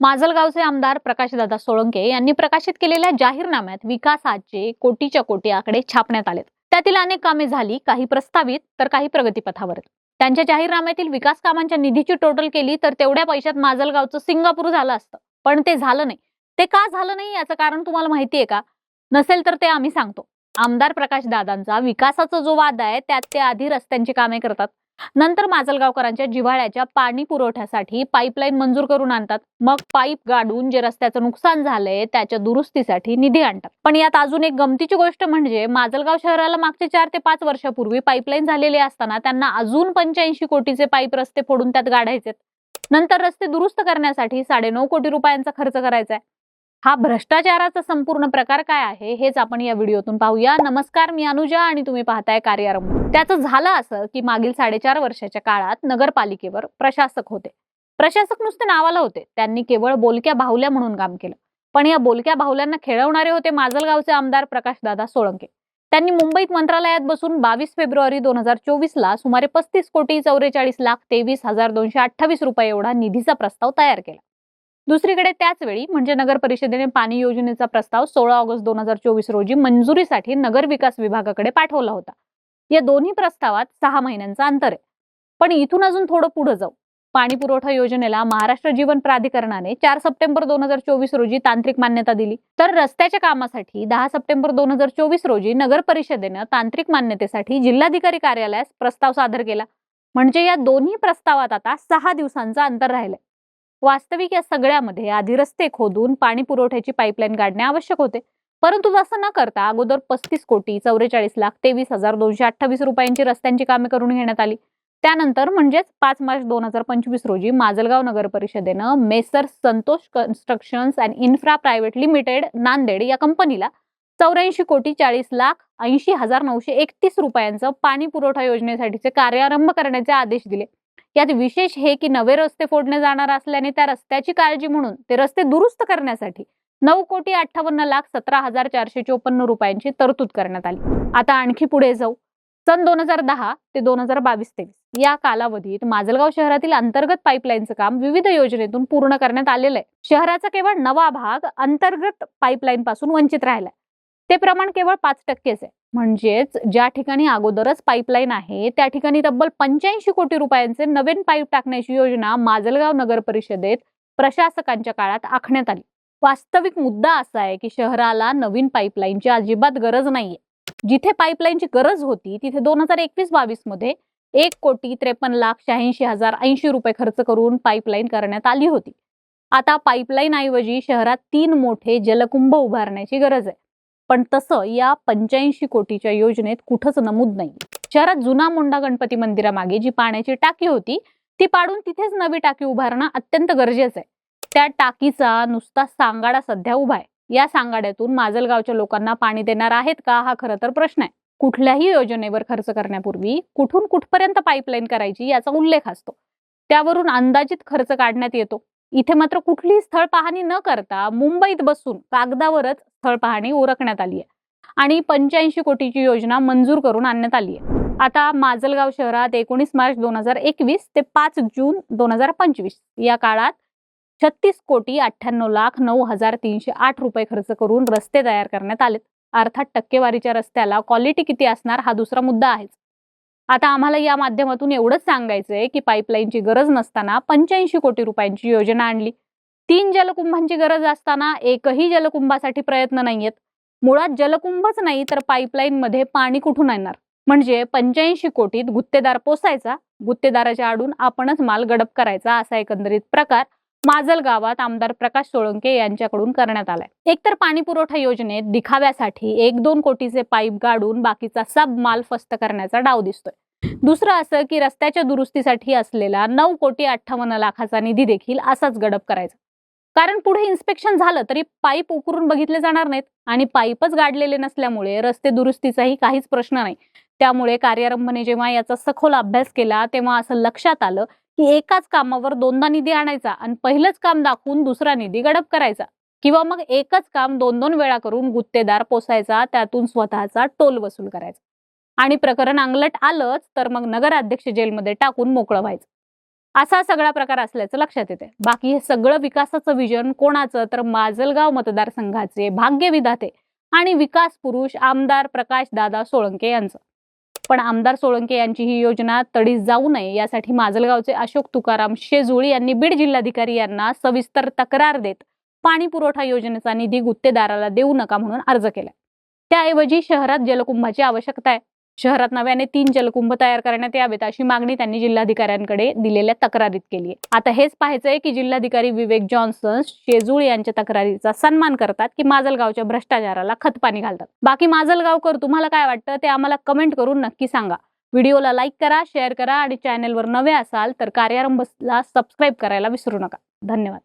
माजलगावचे आमदार प्रकाशदादा सोळंके यांनी प्रकाशित केलेल्या जाहीरनाम्यात विकासाचे कोटीच्या कोटी आकडे छापण्यात आलेत. त्यातील अनेक कामे झाली काही प्रस्तावित तर काही प्रगतीपथावर त्यांच्या जाहीरनाम्यातील विकास कामांच्या निधीची टोटल केली तर तेवढ्या पैशात माजलगावचं सिंगापूर झालं असतं. पण ते झालं नाही. ते का झालं नाही याचं कारण तुम्हाला माहिती आहे का? नसेल तर ते आम्ही सांगतो. आमदार प्रकाश दादांचा विकासाचा जो वाद आहे त्यात ते आधी रस्त्यांची कामे करतात. नंतर माजलगावकरांच्या जिव्हाळ्याच्या पाणी पुरवठ्यासाठी पाईपलाईन मंजूर करून आणतात. मग पाईप गाडून जे रस्त्याचं नुकसान झालंय त्याच्या दुरुस्तीसाठी निधी आणतात. पण यात अजून एक गमतीची गोष्ट म्हणजे माजलगाव शहराला मागचे चार ते पाच वर्षापूर्वी पाईपलाईन झालेली असताना त्यांना अजून पंच्याऐंशी कोटीचे पाईप रस्ते फोडून त्यात गाडायचे नंतर रस्ते दुरुस्त करण्यासाठी साडेनऊ कोटी रुपयांचा खर्च करायचा आहे हा भ्रष्टाचाराचा संपूर्ण प्रकार काय आहे हेच आपण या व्हिडिओतून पाहूया. नमस्कार मी अनुजा आणि तुम्ही पाहताय कार्यारंभ त्याचं झालं असं की मागील साडेचार वर्षाच्या काळात नगरपालिकेवर प्रशासक होते. प्रशासक नुसते नावाला होते. त्यांनी केवळ बोलक्या बाहुल्या म्हणून काम केलं. पण या बोलक्या बाहुल्यांना खेळवणारे होते माजलगावचे आमदार प्रकाशदादा सोळंके. त्यांनी मुंबईत मंत्रालयात बसून बावीस फेब्रुवारी दोन हजार चोवीस ला सुमारे पस्तीस कोटी चौवेचाळीस लाख तेवीस हजार दोनशे अठ्ठावीस रुपये एवढा निधीचा प्रस्ताव तयार केला. दुसरीकडे त्याच वेळी म्हणजे नगर परिषदेने पाणी योजनेचा प्रस्ताव सोळा ऑगस्ट दोन हजार चोवीस रोजी मंजुरीसाठी नगर विकास विभागाकडे पाठवला होता. या दोन्ही प्रस्तावात सहा महिन्यांचा अंतर आहे. पण इथून अजून थोडं पुढे जाऊ. पाणी पुरवठा योजनेला महाराष्ट्र जीवन प्राधिकरणाने चार सप्टेंबर दोन हजार चोवीस रोजी तांत्रिक मान्यता दिली. तर रस्त्याच्या कामासाठी दहा सप्टेंबर दोन हजार चोवीस रोजी नगर परिषदेनं तांत्रिक मान्यतेसाठी जिल्हाधिकारी कार्यालयास प्रस्ताव सादर केला. म्हणजे या दोन्ही प्रस्तावात आता सहा दिवसांचा अंतर राहिलंय. वास्तविक या सगळ्यामध्ये आधी रस्ते खोदून पाणी पुरवठ्याची पाईपलाईन काढणे आवश्यक होते. परंतु तसं न करता अगोदर पस्तीस कोटी चौवेचाळीस लाख तेवीस हजार दोनशे अठ्ठावीस रुपयांची रस्त्यांची कामे करून घेण्यात आली. त्यानंतर म्हणजेच पाच मार्च दोन हजार पंचवीस रोजी माजलगाव नगर परिषदेनं messrs Santosh constructions and infra private limited Nanded या कंपनीला चौऱ्याऐंशी कोटी चाळीस लाख ऐंशी हजार नऊशे एकतीस रुपयांचं पाणी पुरवठा योजनेसाठीचे कार्यारंभ करण्याचे आदेश दिले. यात विशेष हे की नवे रस्ते फोडणे जाणार असल्याने त्या रस्त्याची काळजी म्हणून ते रस्ते दुरुस्त करण्यासाठी नऊ कोटी अठ्ठावन्न लाख सतरा हजार चारशे चोपन्न रुपयांची तरतूद करण्यात आली. आता आणखी पुढे जाऊ. सन दोन हजार दहा ते दोन हजार बावीस तेवीस या कालावधीत माजलगाव शहरातील अंतर्गत पाईपलाईनचं काम विविध योजनेतून पूर्ण करण्यात आलेलं आहे. शहराचा केवळ नवा भाग अंतर्गत पाईपलाईन पासून वंचित राहिलाय. ते प्रमाण केवळ पाच टक्केच आहे. म्हणजेच ज्या ठिकाणी अगोदरच पाईपलाईन आहे त्या ठिकाणी तब्बल पंच्याऐंशी कोटी रुपयांचे नवीन पाईप टाकण्याची योजना माजलगाव नगर परिषदेत प्रशासकांच्या काळात आखण्यात आली. वास्तविक मुद्दा असा आहे की शहराला नवीन पाईपलाईनची अजिबात गरज नाहीये. जिथे पाईपलाईनची गरज होती तिथे दोन हजार एकवीस बावीसमध्ये एक कोटी त्रेपन्न लाख शहाऐंशी हजार ऐंशी रुपये खर्च करून पाईपलाईन करण्यात आली होती. आता पाईपलाईन ऐवजी शहरात तीन मोठे जलकुंभ उभारण्याची गरज आहे. पण तसं या पंच्याऐंशी कोटीच्या योजनेत कुठंच नमूद नाही. शहरात जुना मोंडा गणपती मंदिरामागे जी पाण्याची टाकी होती ती पाडून तिथेच नवी टाकी उभारणं अत्यंत गरजेचं आहे. त्या टाकीचा नुसता सांगाडा सध्या उभा आहे. या सांगाड्यातून माजलगावच्या लोकांना पाणी देणार आहेत का हा खरं तर प्रश्न आहे. कुठल्याही योजनेवर खर्च करण्यापूर्वी कुठून कुठपर्यंत पाईपलाईन करायची याचा उल्लेख असतो. त्यावरून अंदाजित खर्च काढण्यात येतो. इथे मात्र कुठलीही स्थळ पाहणी न करता मुंबईत बसून कागदावरच स्थळ पाहणी ओरखण्यात आली आहे. आणि पंच्याऐंशी कोटीची योजना मंजूर करून आणण्यात आली आहे. आता माजलगाव शहरात एकोणीस मार्च दोन हजार एकवीस ते पाच जून दोन हजार पंचवीस या काळात छत्तीस कोटी अठ्ठ्याण्णव लाख नऊ हजार तीनशे आठ रुपये खर्च करून रस्ते तयार करण्यात आलेत. अर्थात टक्केवारीच्या रस्त्याला क्वालिटी किती असणार हा दुसरा मुद्दा आहेच. आता आम्हाला या माध्यमातून एवढंच सांगायचंय की पाईपलाईनची गरज नसताना पंच्याऐंशी कोटी रुपयांची योजना आणली. तीन जलकुंभांची गरज असताना एकही जलकुंभासाठी प्रयत्न नाहीयेत. मुळात जलकुंभच नाही तर पाईपलाईन मध्ये पाणी कुठून येणार म्हणजे पंच्याऐंशी कोटीत गुत्तेदार पोसायचा गुत्तेदाराच्या आडून आपणच माल गडप करायचा असा एकंदरीत प्रकार माजल गावात आमदार प्रकाश सोळंके यांच्याकडून करण्यात आलाय. एकतर पाणी पुरवठा योजनेत दिखाव्यासाठी एक दोन कोटीचे पाईप गाडून बाकीचा सब माल फस्त करण्याचा डाव दिसतोय. दुसरं असं की रस्त्याच्या दुरुस्तीसाठी असलेला नऊ कोटी अठ्ठावन्न लाखाचा निधी देखील असाच गडप करायचा. कारण पुढे इन्स्पेक्शन झालं तरी पाईप उकरून बघितले जाणार नाहीत आणि पाईपच गाडलेले नसल्यामुळे रस्ते दुरुस्तीचाही काहीच प्रश्न नाही. त्यामुळे कार्यारंभने जेव्हा याचा सखोल अभ्यास केला तेव्हा असं लक्षात आलं की एकाच कामावर दोनदा निधी आणायचा आणि पहिलंच काम दाखवून दुसरा निधी गडप करायचा. किंवा मग एकच काम दोन दोन वेळा करून गुत्तेदार पोसायचा त्यातून स्वतःचा टोल वसूल करायचा. आणि प्रकरण अंगलट आलंच तर मग नगराध्यक्ष जेलमध्ये टाकून मोकळं व्हायचं. असा सगळा प्रकार असल्याचं लक्षात येते बाकी हे सगळं विकासाचं विजन कोणाचं? तर माजलगाव मतदारसंघाचे भाग्यविधाते आणि विकास पुरुष आमदार प्रकाश दादा सोळंके यांचं. पण आमदार सोळंके यांची ही योजना तडीस जाऊ नये यासाठी माजलगावचे अशोक तुकाराम शेजुळी यांनी बीड जिल्हाधिकारी यांना सविस्तर तक्रार देत पाणी पुरवठा योजनेचा निधी गुत्तेदाराला देऊ नका म्हणून अर्ज केला त्याऐवजी शहरात जलकुंभाची आवश्यकता आहे. शहरात नव्याने तीन जलकुंभ तयार करण्यात यावेत अशी मागणी त्यांनी जिल्हाधिकाऱ्यांकडे दिलेल्या तक्रारीत केली आहे आता हेच पाहायचंय की जिल्हाधिकारी विवेक जॉन्सन शेजूळ यांच्या तक्रारीचा सन्मान करतात की माजलगावच्या भ्रष्टाचाराला खतपाणी घालतात? बाकी माजलगावकर तुम्हाला काय वाटतं ते आम्हाला कमेंट करून नक्की सांगा. व्हिडिओला लाईक करा शेअर करा आणि चॅनेलवर नवे असाल तर कार्यारंभला सबस्क्राईब करायला विसरू नका. धन्यवाद.